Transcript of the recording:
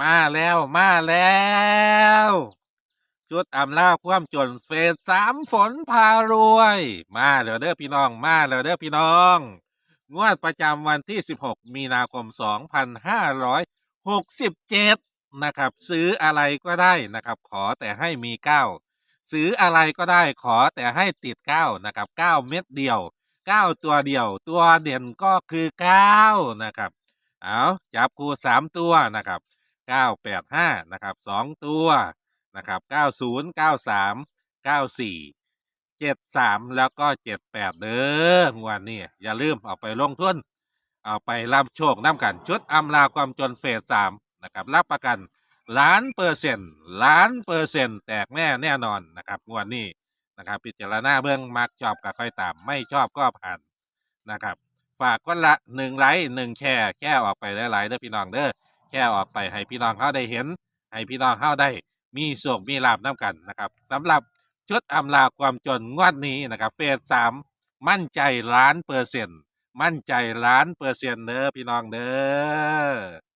มาแล้วมาแล้วชุดอำลาความจนเฟสสามฝนพารวย มาแล้วเด้อพี่น้อง มาแล้วเด้อพี่น้อง งวดประจำวันที่ 16 มีนาคม 2567 นะครับ ซื้ออะไรก็ได้นะครับ ขอแต่ให้มี 9 ซื้ออะไรก็ได้ขอแต่ให้ติด 9 นะครับ 9 เม็ดเดียว 9 ตัวเดียว ตัวเด่นก็คือ 9 นะครับ เอาจับคู่3ตัวนะครับ 985นะครับ2ตัวนะครับ90 93 94 73 แล้วก็ 78 เด้องวดนี้อย่าลืมเอาไปลงทุนเอาไปรับโชคน้ำกันชุดอำลาความจนเฟส3นะครับรับประกันล้านเปอร์เซ็นต์ล้านเปอร์เซ็นต์แตกแน่แน่นอนนะครับงวดนี้นะครับพิจารณาเบื้องมักชอบกับค่อยตาม ไม่ชอบก็ผ่านนะครับ ฝากคนละหนึ่งไลค์หนึ่งแชร์แค่ออกไปหลายๆเด้อพี่น้องเด้อ แค่ออกไปให้พี่น้องเขาได้เห็น ให้พี่น้องเขาได้มีโชคมีลาบน้ำกันนะครับสำหรับชุดอำลาความจนงวดนี้นะครับเฟสสามมั่นใจล้านเปอร์เซ็นต์มั่นใจล้านเปอร์เซ็นต์เด้อพี่น้องเด้อ